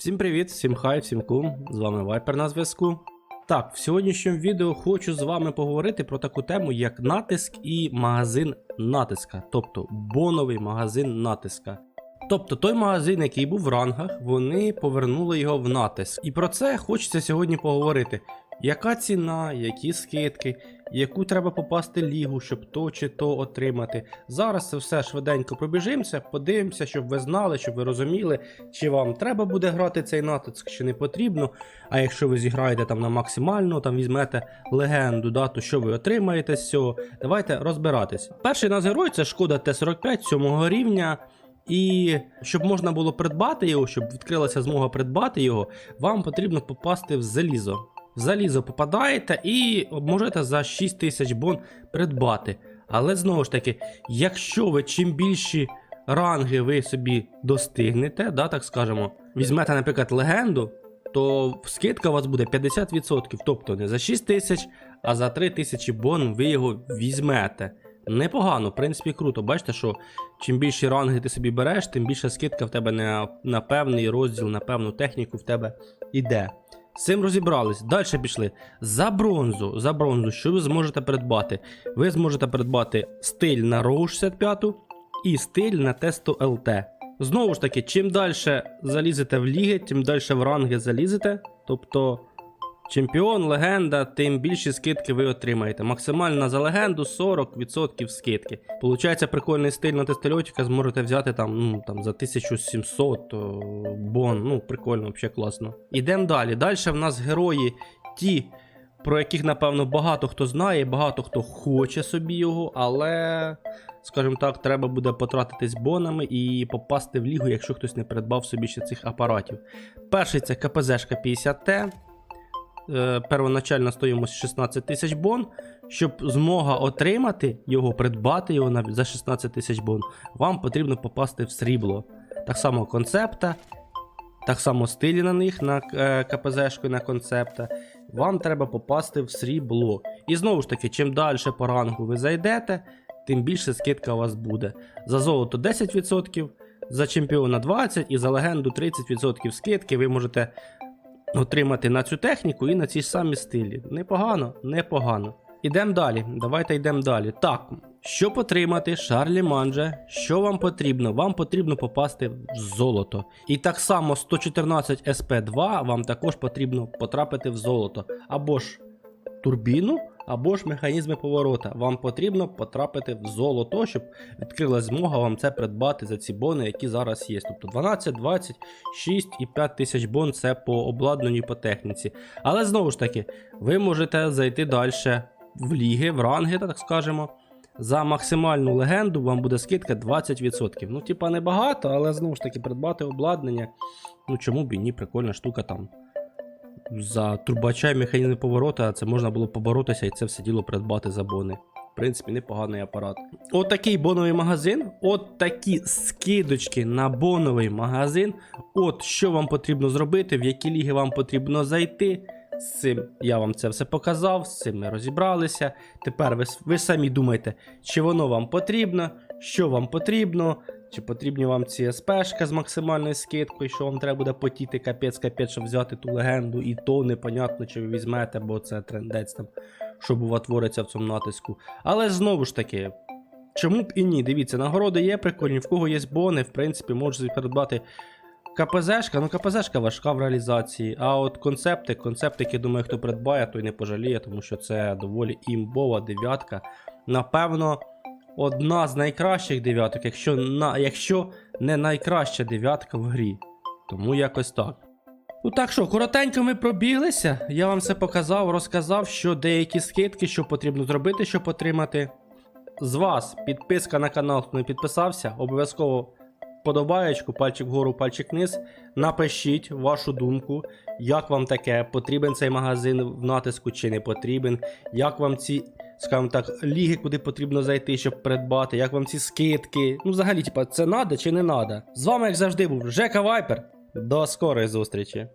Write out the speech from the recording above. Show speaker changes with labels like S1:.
S1: Всім привіт, всім хай, всім кум. З вами Вайпер на зв'язку. Так, в сьогоднішньому відео хочу з вами поговорити про таку тему, як натиск і магазин натиска, тобто боновий магазин натиска. Тобто той магазин, який був в рангах, вони повернули його в натиск. І про це хочеться сьогодні поговорити. Яка ціна, які скидки, яку треба попасти лігу, щоб то чи то отримати. Зараз це все швиденько пробіжимося, подивимося, щоб ви знали, щоб ви розуміли, чи вам треба буде грати цей натиск, чи не потрібно. А якщо ви зіграєте там на максимально, там візьмете легенду, да, то що ви отримаєте з цього? Давайте розбиратися. Перший нас герой це шкода Т-45 7 рівня. І щоб можна було придбати його, щоб відкрилася змога придбати його, вам потрібно попасти в залізо. Залізо попадаєте і можете за 6 тисяч бон придбати. Але знову ж таки, якщо ви чим більші ранги ви собі достигнете, да, так скажемо, візьмете, наприклад, легенду, то скидка у вас буде 50%. Тобто не за 6 тисяч, а за 3 тисячі бон ви його візьмете. Непогано, в принципі, круто. Бачите, що чим більші ранги ти собі береш, тим більша скидка в тебе на, на певний розділ, на певну техніку в тебе йде. З цим розібрались. Далі пішли. За бронзу. За бронзу, що ви зможете придбати? Ви зможете придбати стиль на Роу 65 і стиль на тесту ЛТ. Знову ж таки, чим далі залізете в ліги, тим далі в ранги залізете. Тобто чемпіон, легенда, тим більші скидки ви отримаєте. Максимально за легенду 40% скидки. Получається прикольний стиль на тестольотика, зможете взяти там, ну, там за 1700 бон. Ну, прикольно, взагалі класно. Ідемо далі. Далі в нас герої ті, про яких, напевно, багато хто знає, багато хто хоче собі його, але, скажімо так, треба буде потратитись бонами і попасти в лігу, якщо хтось не придбав собі ще цих апаратів. Перший це КПЗшка 50Т. Е, первоначальна стоїмость 16 тисяч бон. Щоб змога отримати його, придбати його за 16 тисяч бон, вам потрібно попасти в срібло. Так само концепта, так само стилі на них на е, КПЗшку на концепта. Вам треба попасти в срібло. І знову ж таки, чим далі по рангу ви зайдете, тим більше скидка у вас буде. За золото 10%, за чемпіона 20% і за легенду 30% скидки ви можете отримати на цю техніку і на ці самі стилі. Непогано, непогано. Ідемо далі. Давайте йдемо далі. Так, щоб отримати Шарлі Манджа, що вам потрібно? Вам потрібно попасти в золото. І так само 114 SP2 вам також потрібно потрапити в золото. Або ж турбіну, або ж механізми поворота. Вам потрібно потрапити в золото, щоб відкрилась змога вам це придбати за ці бони, які зараз є. Тобто 12, 20, 6 і 5 тисяч бон це по обладнанню по техніці. Але знову ж таки, ви можете зайти далі в ліги, в ранги, так скажемо. За максимальну легенду вам буде скидка 20%. Ну, типа, небагато, але знову ж таки, придбати обладнання. Ну чому б і ні, прикольна штука там. За турбача і механізми поворота це можна було поборотися і це все діло придбати за бони. В принципі, непоганий апарат. От боновий магазин, от такі скидочки на боновий магазин. От що вам потрібно зробити, в які ліги вам потрібно зайти. З цим я вам це все показав, з цим ми розібралися. Тепер ви, ви самі думаєте, чи воно вам потрібно, що вам потрібно, чи потрібні вам ці СПшка з максимальною скидкою, що вам треба буде потіти капець-капець, щоб взяти ту легенду, і то непонятно, чи ви візьмете, бо це трендець там, що бува твориться в цьому натиску. Але знову ж таки, чому б і ні? Дивіться, нагороди є прикольні, в кого є бони, в принципі, можете собі придбати. КПЗшка, ну КПЗшка важка в реалізації. А от концепти, концептики, думаю, хто придбає, той не пожаліє, тому що це доволі імбова дев'ятка. Напевно, одна з найкращих дев'яток, якщо, на, якщо не найкраща дев'ятка в грі. Тому якось так. Ну так що, коротенько ми пробіглися. Я вам все показав, розказав, що деякі скидки, що потрібно зробити, щоб отримати. З вас підписка на канал, хто не підписався, обов'язково подобаєчку, пальчик вгору, пальчик вниз. Напишіть вашу думку, як вам таке, потрібен цей магазин в натиску чи не потрібен, як вам ці, скажімо так, ліги, куди потрібно зайти, щоб придбати, як вам ці скидки. Ну, взагалі, типа, це надо чи не надо. З вами, як завжди, був Жека Вайпер. До скорої зустрічі!